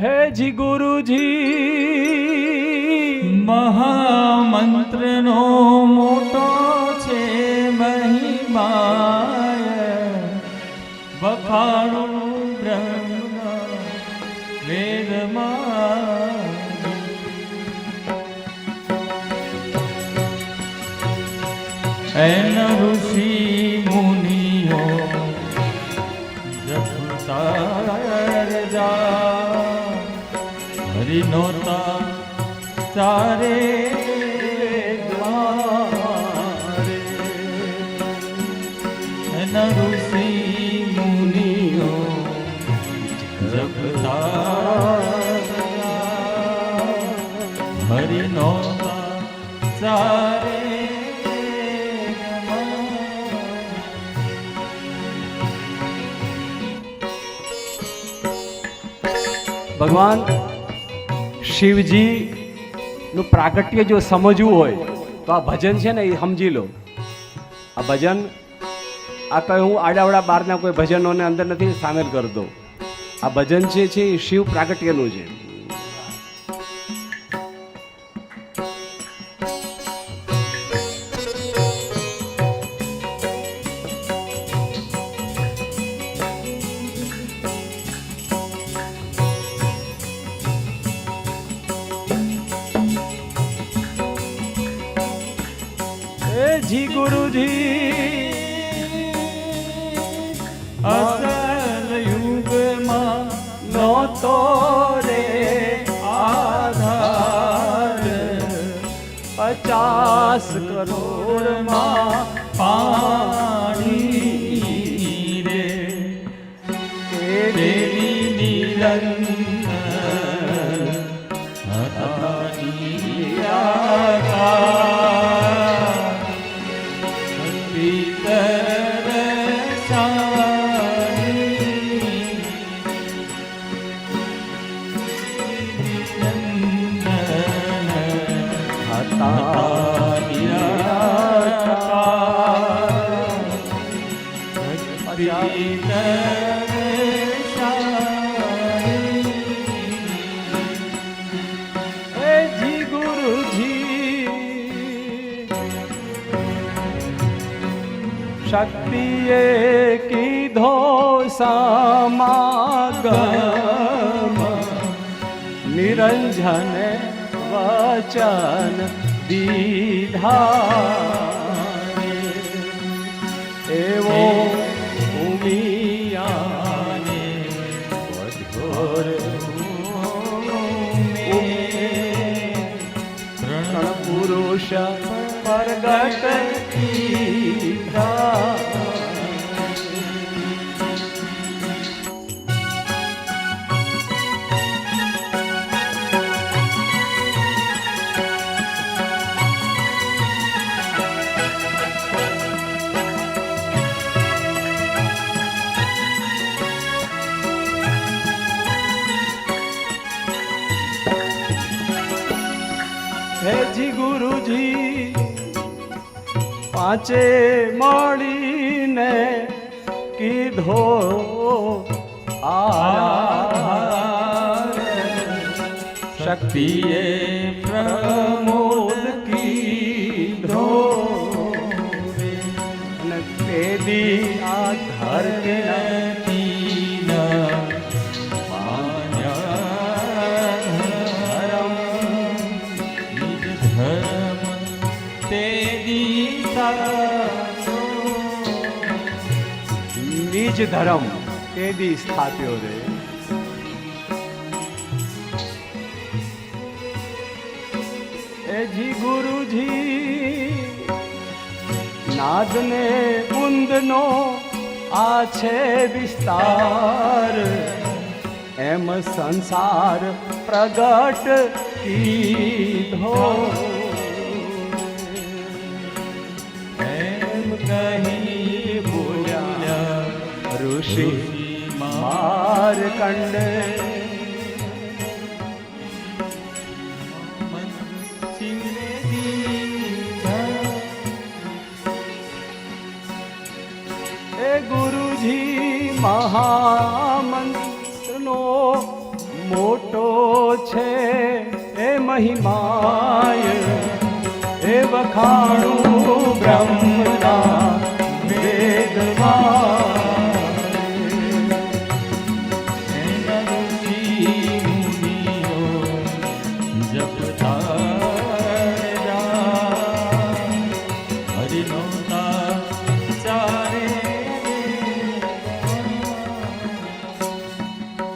હે જી ગુરુજી, મહામંત્રનો મોટો છે મહિમાય. વખાણું બ્રહ્મ, વેદમાં. એન ઋષિ મુનિઓ જપતા જા હરિનો નોતા ચારે દ્વારે. એન ઋષિ મુનિઓ જપતાર જા હરિનો તા તારે ભગવાન શિવજી નું પ્રાગટ્ય જો સમજવું હોય, તો આ ભજન છે ને એ સમજી લો. આ ભજન, આ કઈ હું આડાવડા બહારના કોઈ ભજનોને અંદર નથી સામેલ કરતો. આ ભજન છે એ શિવ પ્રાગટ્યનું છે. જી ગુરુજી. અસલ યુગમાં નહોતો રે આધાર. પચાસ કરોડમાં નિરાકાર ભીતર સારી હે જી ગુરુજી શક્તિએ કીધો પ્રગટ કીધા ગુરુજી પાંચે મળીને કીધો આહાર શક્તિએ પ્રમોદ કીધો અને તેદી આ નિજ ધર્મ તેદી સ્થાપ્યો રે. એ જી ગુરુજી, નાદને કુંદનો આ છે વિસ્તાર. એમ સંસાર પ્રગટ કીધો. નહીં ભૂલ્યા ઋષિ મારકંડે ગુરુજી મહામંત્રનો મોટો છે એ મહિમાય એ વખાણું બ્રહ્મ